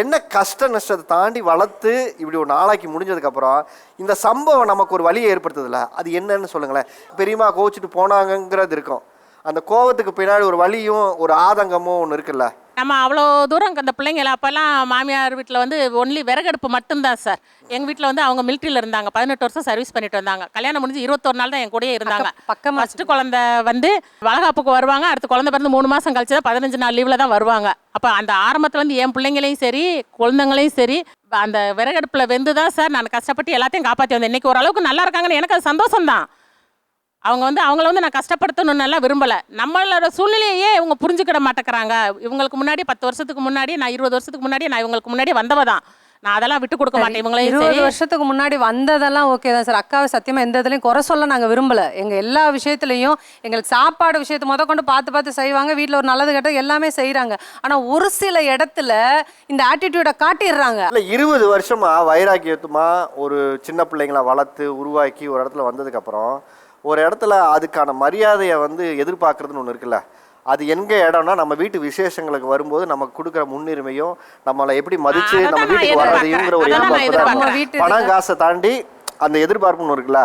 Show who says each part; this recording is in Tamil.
Speaker 1: என்ன கஷ்ட நஷ்டத்தை தாண்டி வளர்த்து இப்படி ஒரு நாளாக்கி முடிஞ்சதுக்கப்புறம் இந்த சம்பவம் நமக்கு ஒரு வழியை ஏற்படுத்துதில்ல? அது என்னன்னு சொல்லுங்களேன். பெரியம்மா கோவிச்சிட்டு போனாங்கங்கிறது இருக்கும். அந்த கோவத்துக்கு பின்னாடி ஒரு வலியும் ஒரு ஆதங்கமும் ஒன்று இருக்குல்ல?
Speaker 2: நம்ம அவ்வளோ தூரம் அந்த பிள்ளைங்கள அப்போல்லாம் மாமியார் வீட்டில் வந்து ஒன்லி விறகடுப்பு மட்டும்தான் சார். எங்கள் வீட்டில் வந்து அவங்க மிலிட்ரியில் இருந்தாங்க. பதினெட்டு வருஷம் சர்வீஸ் பண்ணிட்டு வந்தாங்க. கல்யாணம் முடிஞ்சு இருபத்தொரு நாள் தான் என் கூடயே இருந்தாங்க.
Speaker 3: பக்கம்-
Speaker 2: ஃபஸ்ட்டு குழந்தை வந்து வளகாப்புக்கு வருவாங்க. அடுத்து குழந்தை பிறந்து மூணு மாதம் கழிச்சு தான் பதினஞ்சு நாள் லீவில் தான் வருவாங்க. அப்போ அந்த ஆரம்பத்துல இருந்து என் பிள்ளைங்களையும் சரி குழந்தைங்களையும் சரி அந்த விறகடுப்பில் வெந்து தான் சார் நான் கஷ்டப்பட்டு எல்லாத்தையும் காப்பாற்றி வந்தேன். இன்னைக்கு ஓரளவுக்கு நல்லா இருக்காங்கன்னு எனக்கு அது சந்தோஷம் தான் அவங்க வந்து அவங்கள வந்து நான் கஷ்டப்படுத்தணும்னு எல்லாம் விரும்பலை. நம்மளோட சூழ்நிலையே இவங்க புரிஞ்சுக்கிட மாட்டேங்கிறாங்க. இவங்களுக்கு முன்னாடி பத்து வருஷத்துக்கு முன்னாடி நான் இருபது வருஷத்துக்கு முன்னாடி நான் இவங்களுக்கு முன்னாடி வந்தவ தான். நான் அதெல்லாம் விட்டு கொடுக்க மாட்டேன். இவங்களையும்
Speaker 3: இருபது வருஷத்துக்கு முன்னாடி வந்ததெல்லாம் ஓகே தான் சார். அக்காவை சத்தியமா எந்த இதுலயும் குறை சொல்ல நாங்க விரும்பல. எங்க எல்லா விஷயத்துலயும் எங்களுக்கு சாப்பாடு விஷயத்தை முத கொண்டு பார்த்து பார்த்து செய்வாங்க. வீட்ல ஒரு நல்லது கெட்டது எல்லாமே செய்றாங்க. ஆனா ஒரு சில இடத்துல இந்த ஆட்டிடியூட காட்டிடுறாங்க.
Speaker 1: இல்லை இருபது வருஷமா வைராக்கியத்துமா ஒரு சின்ன பிள்ளைங்கள வளர்த்து உருவாக்கி ஒரு இடத்துல வந்ததுக்கப்புறம் ஒரு இடத்துல அதுக்கான மரியாதையை வந்து எதிர்பார்க்கறதுன்னு ஒன்று இருக்குல்ல அது எங்க இடம்னா நம்ம வீட்டு விசேஷங்களுக்கு வரும்போது நமக்கு கொடுக்குற முன்னுரிமையும் நம்மளை எப்படி மதிச்சு
Speaker 2: அதான்
Speaker 1: நம்ம வீட்டுக்கு. வர்றதையுங்கிற ஒரு எதிர்பார்ப்பு தான். பணம் காசை தாண்டி அந்த எதிர்பார்ப்புன்னு இருக்குல்ல